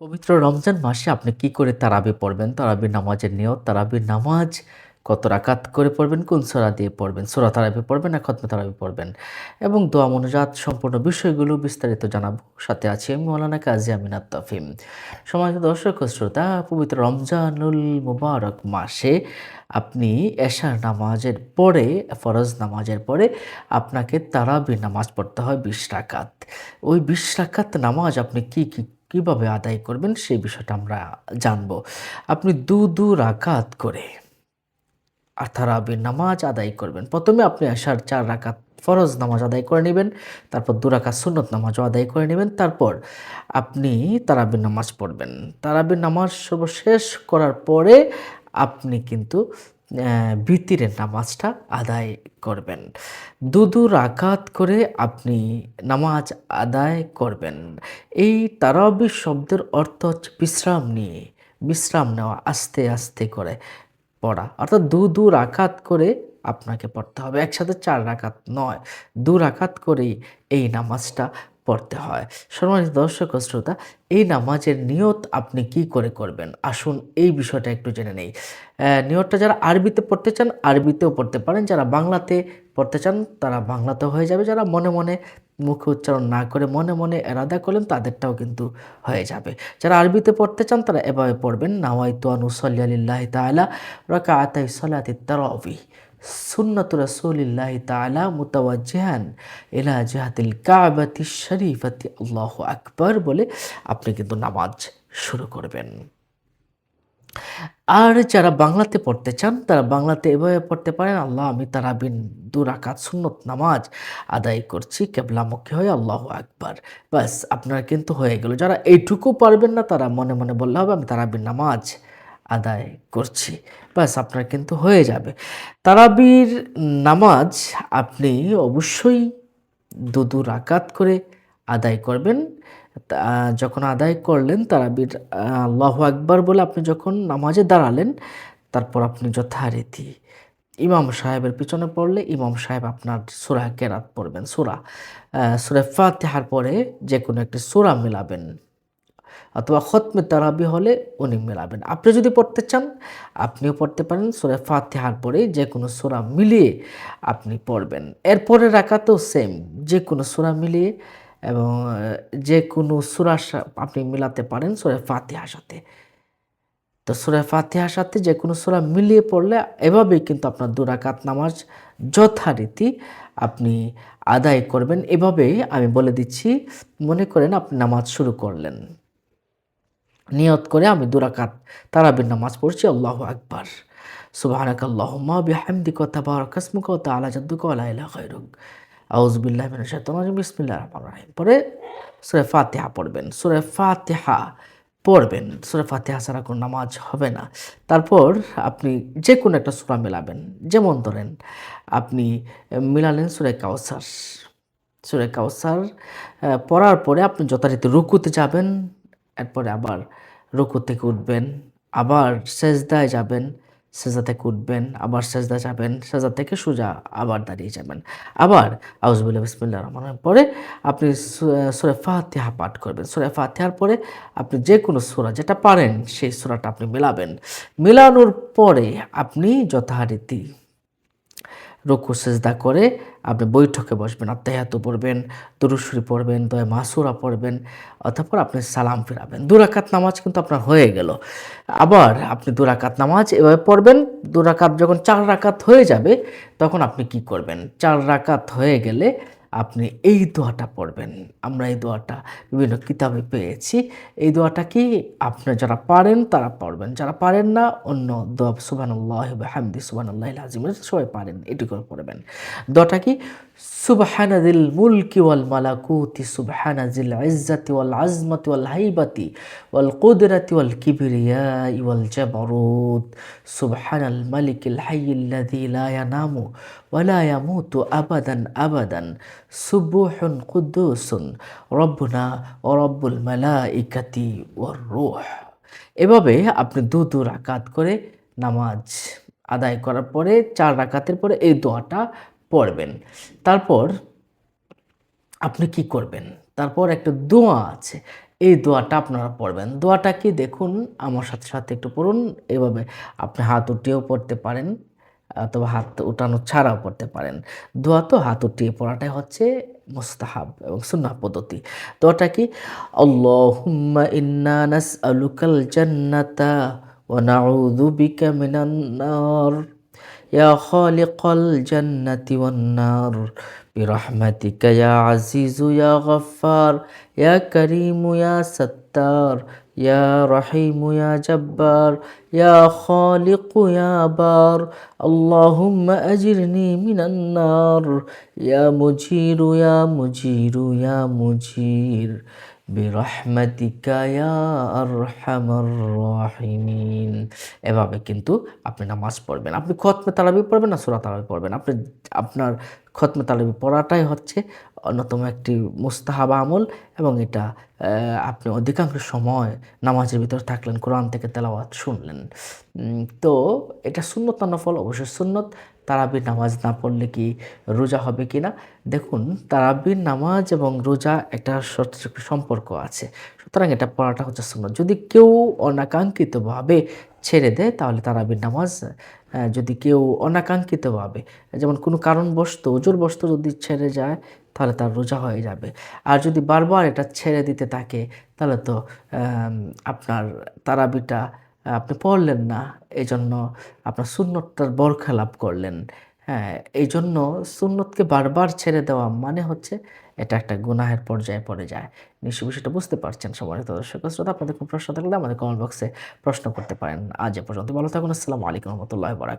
পবিত্র রমজান মাসে আপনি কি করে তারাবি পড়বেন? তারাবির নামাজের নিয়ত তারাবির নামাজ কত রাকাত করে পড়বেন? কোন সোরা দিয়ে পড়বেন? সোরা তারাবি পড়বেন না খতমে তারাবি পড়বেন? এবং দোয়া, মনোজাত সম্পূর্ণ বিষয়গুলো বিস্তারিত জানাব। সাথে আছি আমি মৌলানা কাজী আমিনাত তফিম। সমাজ দর্শক শ্রোতা, পবিত্র রমজানুল মুবারক মাসে আপনি এশার নামাজের পরে, ফরজ নামাজের পরে আপনাকে তারাবি নামাজ পড়তে হয় বিশ রাকাত। ওই বিশ রাকাত নামাজ আপনি কি কি কীভাবে আদায় করবেন সেই বিষয়টা আমরা জানব। আপনি দু দু রাকাত করে আর তারাবির নামাজ আদায় করবেন। প্রথমে আপনি আসার চার রাকাত ফরজ নামাজ আদায় করে নেবেন, তারপর দু রাকাত সুন্নত নামাজও আদায় করে নেবেন, তারপর আপনি তারাবির নামাজ পড়বেন। তারাবির নামাজ সর্বশেষ করার পরে আপনি কিন্তু বিতিরের নামাজটা আদায় করবেন। দু দু রাকাত করে আপনি নামাজ আদায় করবেন। এই তারাবি শব্দের অর্থ হচ্ছে বিশ্রাম নিয়ে, বিশ্রাম নেওয়া, আস্তে আস্তে করে পড়া। অর্থাৎ দু দু রাকাত করে আপনাকে পড়তে হবে। একসাথে চার রাকাত নয়, দু রাকাত করেই এই নামাজটা পড়তে হয়। সম্মানিত দর্শক শ্রোতা, এই নামাজের নিয়ত আপনি কি করে করবেন? আসুন এই বিষয়টা একটু জেনে নেই। নিয়তটা যারা আরবিতে পড়তে চান, আরবিতেও পড়তে পারেন। যারা বাংলাতে পড়তে চান, তারা বাংলাতেও হয়ে যাবে। যারা মনে মনে মুখে উচ্চারণ না করে মনে মনে এরাদা করলেন, তাদেরটাও কিন্তু হয়ে যাবে। যারা আরবিতে পড়তে চান, তারা এভাবে পড়বেন, নাওয়াইতু আনুসল্লি আলিল্লাহ তালা রাকা আতাই সলাতি তারাবি সুন্নত রসুলিল্লাহ তালা মুতাওয়াজ্জিহান ইলা জাহাতিল কাবাতি শরীফাতি। আল্লাহ আকবর বলে আপনি কিন্তু নামাজ শুরু করবেন। আর যারা বাংলাতে পড়তে চান, তারা বাংলাতে এভাবে পড়তে পারেন, আল্লাহ আমি তারা বিন দু রাকাত সুন্নত নামাজ আদায় করছি, কেবলামুখী হয়ে আল্লাহ আকবার। ব্যাস, আপনার কিন্তু হয়ে গেল। যারা এইটুকু পারবেন না, তারা মনে মনে বললে হবে, আমি তারাবির নামাজ আদায় করছি। ব্যাস, আপনার কিন্তু হয়ে যাবে। তারাবির নামাজ আপনি অবশ্যই দু দু রাকাত করে আদায় করবেন। যখন আদায় করলেন তারাবির, আল্লাহ আকবার বলে আপনি যখন নামাজে দাঁড়ালেন, তারপর আপনি যথারীতি ইমাম সাহেবের পিছনে পড়লে ইমাম সাহেব আপনার সুরা কেরাত পড়বেন, সুরা। সুরা ফাতেহার পরে যে কোনো একটি সুরা মেলাবেন। অথবা খতমে তারাবি হলে উনি মেলাবেন। আপনি যদি পড়তে চান, আপনিও পড়তে পারেন। সুরা ফাতেহার পরে যে কোনো সোরা মিলিয়ে আপনি পড়বেন। এরপরে রাখাতেও সেম যে কোনো সুরা মিলিয়ে এবং যে কোনো সুরা আপনি মিলাতে পারেন সুরা ফাতেহার সাথে। তো সুরা ফাতিহার সাথে যে কোনো সুরা মিলিয়ে পড়লে এভাবেই কিন্তু আপনার দুরাকাত নামাজ যথারীতি আপনি আদায় করবেন। এভাবেই আমি বলে দিচ্ছি, মনে করেন আপনি নামাজ শুরু করলেন। নিয়ত করে আমি দুরাকাত তারাবির নামাজ পড়ছি, আল্লাহ আকবার। সুবহানাক আল্লাহুম্মা বিহামদিকা ওয়া তাবারাকা ইসমুকা ওয়া তাআলা জাদ্দুকা ওয়া লা ইলাহা গায়রুক। আউযু বিল্লাহি মিনাশ শাইতানির রাজিম। বিসমিল্লাহির রহমানির রহিম। পরে সূরা ফাতিহা পড়বেন। সূরা ফাতিহা পড়বেন। সূরা ফাতিহা ছাড়া কোনো নামাজ হবে না। তারপর আপনি যে কোনো একটা সূরা মেলাবেন। যেমন ধরেন, আপনি মিলালেন সূরা কাউসার সূরা কাউসার পড়ার পরে আপনি যথারীতি রুকুতে যাবেন। এরপরে আবার রুকু থেকে উঠবেন, আবার সেজদায় যাবেন, সেজদা থেকে উঠবেন, আবার সেজদা যাবেন, সেজদা থেকে সোজা আবার দাঁড়িয়ে যাবেন। আবার আউজবুল্লাহ বিসমিল্লাহ রহমান পরে আপনি সুরে ফাতিহা পাঠ করবেন। সুরে ফাতিহার পরে আপনি যে কোনো সুরা যেটা পারেন, সেই সুরাটা আপনি মেলাবেন। মেলানোর পরে আপনি যথারীতি রুকু সেজদা করে আপনি বৈঠকে বসবেন আত্মাহাত পড়বেন দুরুশ্বরী পড়বেন, দয় মাসুরা পড়বেন, অতঃপর আপনি সালাম ফেরাবেন। দুরাকাত নামাজ কিন্তু আপনার হয়ে গেল। আবার আপনি দুরাকাত নামাজ এভাবে পড়বেন দুরাকাত যখন চার রাকাত হয়ে যাবে, তখন আপনি কি করবেন? চার রাকাত হয়ে গেলে আপনি এই দোয়াটা পড়বেন। আমরা এই দোয়াটা বিভিন্ন কিতাবে পেয়েছি। এই দোয়াটা কি আপনি যারা পারেন তারা পড়বেন। যারা পারেন না, অন্য দোয়া সুবানুল্লাহ হামদি সুবানুল্লাহ আজিম সবাই পারেন এটি করে পড়বেন। দোয়াটা কি? সুবহানাদিল মুলকি ওয়াল মালাকুতি সুবহানাজিল ইজ্জাতি ওয়াল আজমতি ওয়াল হাইবাতি ওয়াল কুদরাতি ওয়াল কিবরিয়াই ওয়াল জাবারুত। সুবহানাল মালিকিল হাইয়িল্লাযী লা ইয়ানামু ওয়ালা ইয়ামুতু আবাদান আবাদান। সুবুহুন কুদ্দুসুন, রব্বুনা ও রব্বুল মালাইকাতি ওয়ার রূহ। এভাবে আপনি দু দু রাকাত করে নামাজ আদায় করার পরে, চার রাকাতের পরে এই দোয়াটা পড়বেন। তারপর আপনি কি করবেন? তারপর একটা দোয়া আছে। এই দোয়াটা আপনারা পড়বেন। দোয়াটা কি? দেখুন, আমার সাথে সাথে একটু পড়ুন। এভাবে আপনি হাত উঠিয়েও পড়তে পারেন। অথবা হাত উঠানো ছাড়াও পড়তে পারেন দোয়া তো হাত উঠিয়ে পড়াটাই হচ্ছে মুস্তাহাব এবং সুন্নাহ পদ্ধতি দোয়াটা কি আল্লাহুম্মা ইন্না নাসআলুকাল জান্নাতা ওয়া নাউযু বিকা মিনান নার يا خالق الجنة والنار برحمتك يا عزيز يا غفار يا كريم يا ستار يا رحيم يا جبار يا خالق يا بار اللهم أجرني من النار يا مجير يا مجير يا مجير বিরহমাতিকা ইয়া আরহামার রাহিমিন এভাবে কিন্তু আপনি নামাজ পড়বেন আপনি খতমে তারাবি পড়বেন না সূরা তারাবি পড়বেন আপনি আপনার খতমে তারাবি পড়াটাই হচ্ছে অন্যতম একটি মুস্তাহাব আমল এবং এটা আপনি অধিকাংশ সময় নামাজের ভিতরে থাকলেন, কোরআন থেকে তেলাওয়াত শুনলেন। তো এটা সুন্নত না নফল? অবশ্যই সুন্নত। তারাবির নামাজ না পড়লে কি রোজা হবে কি না? দেখুন, তারাবির নামাজ এবং রোজা একটা সম্পর্ক আছে। সুতরাং এটা পড়াটা হচ্ছে সুন্নত। যদি কেউ অনাকাঙ্ক্ষিতভাবে ছেড়ে দেয়, তাহলে তারাবির নামাজ যদি কেউ অনাকাঙ্ক্ষিতভাবে, যেমন কোনো কারণবশত, ওজোরবশত যদি ছেড়ে যায় তাহলে তার রোজা হয়ে যাবে। আর যদি বারবার এটা ছেড়ে দিতে থাকে, তাহলে তো আপনার তারাবিটা আপনি পড়লেন না এই জন্য আপনার সুন্নতটার বরখেলাপ করলেন। হ্যাঁ এই জন্য সুন্নতকে বারবার ছেড়ে দেওয়া মানে হচ্ছে এটা একটা গুনাহের পর্যায়ে পড়ে যায়। নিশ্চয় বিষয়টা বুঝতে পারছেন সম্মানিত দর্শক শ্রোতা। আপনাদের কোনো প্রশ্ন থাকলে আমাদের কমেন্ট বক্সে প্রশ্ন করতে পারেন। আজ এ পর্যন্ত ভালো থাকুন। আসসালামু আলাইকুম রহমতুল্লাহ বারাক